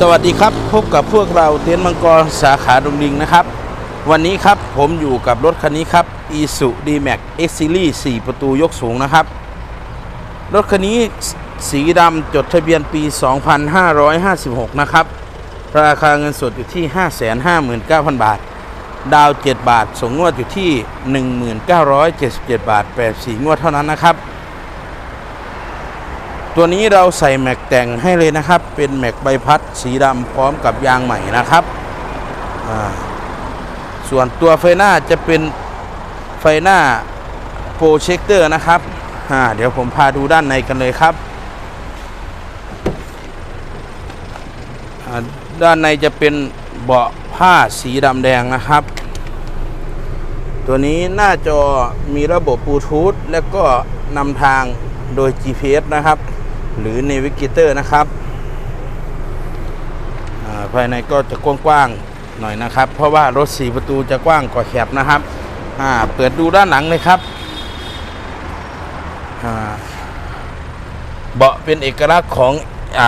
สวัสดีครับ พบกับพวกเราเต็นมังกรสาขาดงลิงนะครับ วันนี้ครับผมอยู่กับรถคันนี้ครับ i s u d m a x X Series 4 ประตูยกสูงนะครับ รถคันนี้สีดำจดทะเบียนปี 2556 นะครับ ราคาเงินสดอยู่ที่ 559,000 บาท ดาว 7 บาทส่งงวดอยู่ที่ 1977 บาท 84 งวดเท่านั้นนะครับ ตัวนี้เราใส่แม็กแต่งให้เลยนะครับ เป็นแม็กใบพัดสีดำพร้อมกับยางใหม่นะครับ ส่วนตัวไฟหน้าจะเป็นไฟหน้าโปรเจคเตอร์นะครับ เดี๋ยวผมพาดูด้านในกันเลยครับ ด้านในจะเป็นเบาะผ้าสีดำแดงนะครับ ตัวนี้หน้าจอมีระบบบลูทูธและก็นำทางโดย GPS นะครับ หรือ Navigator นะครับอ่าภายในก็จะกว้างๆหน่อยนะครับ เพราะว่ารถ 4 ประตูจะกว้างกว่าแคบนะครับอ่าเปิดดูด้านหลังเลยครับอ่าเบาะเป็นเอกลักษณ์ของอ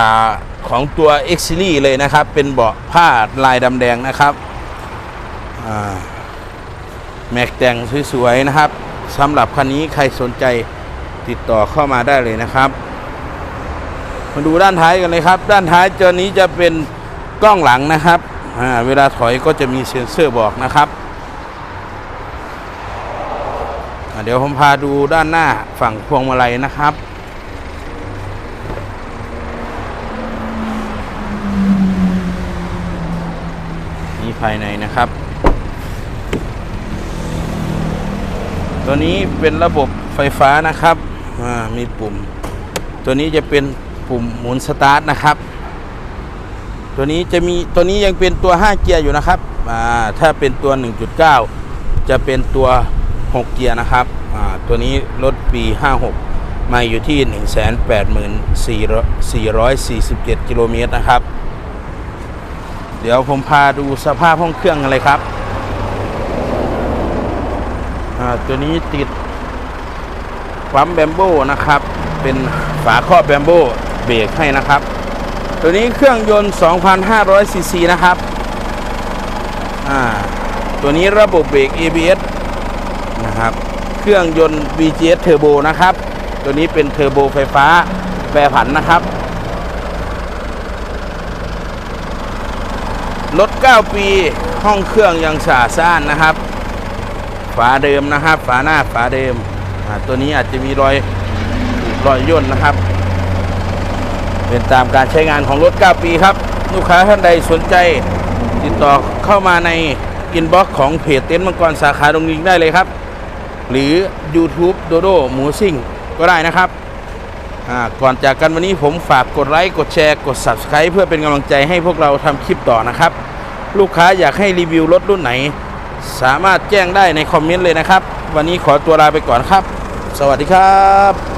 ของตัว X Series เลยนะครับ เป็นเบาะผ้าลายดำแดงนะครับอ่าแม็กแต่งสวยๆนะครับสำหรับคันนี้ใครสนใจติดต่อเข้ามาได้เลยนะครับ มาดูด้านท้ายกันเลยครับ ด้านท้ายตัวนี้จะเป็นกล้องหลังนะครับอ่าเวลาถอยก็จะมีเซ็นเซอร์บอกนะครับอ่าเดี๋ยวผมพาดูด้านหน้าฝั่งพวงมาลัยนะครับ นี่ภายในนะครับ ตัวนี้เป็นระบบไฟฟ้านะครับอ่ามีปุ่ม ตัวนี้จะเป็น ปุ่มหมุนสตาร์ทนะครับ ตัวนี้จะมีตัวนี้ยังเป็นตัว 5 เกียร์อยู่นะครับถ้าเป็นตัว 1.9 จะเป็นตัว 6 เกียร์นะครับตัวนี้รถปี 56 มาอยู่ที่ 184,447 กิโลเมตรนะครับ เดี๋ยวผมพาดูสภาพห้องเครื่องกันเลยครับตัวนี้ติดปั๊มแบมโบนะครับ เป็นฝาครอบแบมโบ เบรกให้นะครับ ตัวนี้เครื่องยนต์ 2,500 ซีซีนะครับ อ่า ตัวนี้ระบบเบรก ABS นะครับ เครื่องยนต์ VGS Turbo นะครับ ตัวนี้เป็นเทอร์โบไฟฟ้าแปรผันนะครับ รถ 9 ปีห้องเครื่องยังสะอาดสะอ้านนะครับ ฝาเดิมนะครับ ฝาหน้าฝาเดิมอ่าตัวนี้อาจจะมีรอยรอยย่นนะครับ เป็นตามการใช้งานของรถ 9 ปีครับ ลูกค้าท่านใดสนใจ ติดต่อเข้ามาในอินบ็อกซ์ของเพจเต็นท์มังกรสาขาตรงนี้ได้เลยครับ หรือ YouTube โดโดหมูซิ่งก็ได้นะครับก่อนจากกันวันนี้ผมฝากกดไลค์กดแชร์กด Subscribe เพื่อเป็นกำลังใจให้พวกเราทำคลิปต่อนะครับ ลูกค้าอยากให้รีวิวรถรุ่นไหน สามารถแจ้งได้ในคอมเมนต์เลยนะครับ วันนี้ขอตัวลาไปก่อนครับ สวัสดีครับ